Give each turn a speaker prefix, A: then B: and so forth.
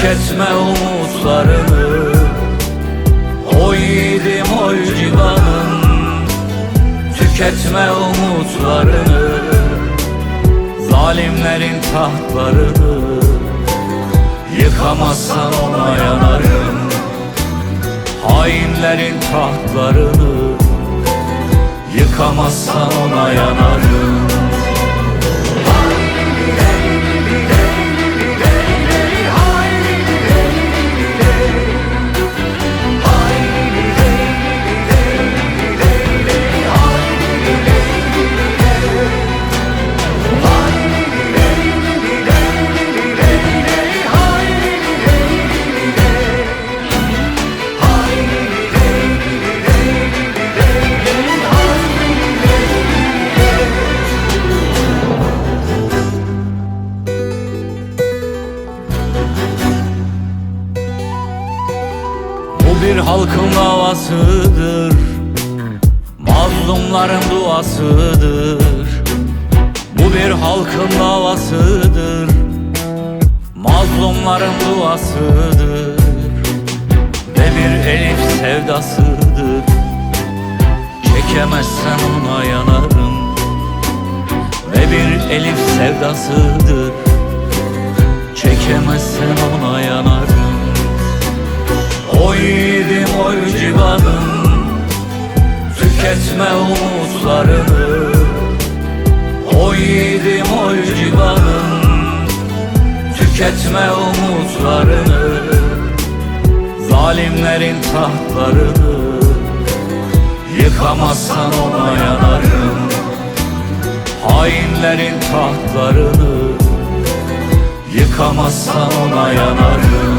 A: Tüketme umutlarını. O yiğidim oy civanım. Tüketme umutlarını. Zalimlerin tahtlarını. Yıkamazsan ona yanarım. Hainlerin tahtlarını. Yıkamazsan ona yanarım bir halkın havasıdır Mazlumların duasıdır. Bu bir halkın havasıdır Mazlumların duasıdır. Ve bir elif sevdasıdır. Çekemezsen ona yanarım. Ve bir elif sevdasıdır. Çekemezsen ona yanarım. O yiğidim oy civanım Tüketme umutlarını. O yiğidim oy civanım Tüketme umutlarını. Zalimlerin tahtlarını Yıkamazsan ona yanarım. Hainlerin tahtlarını Yıkamazsan ona yanarım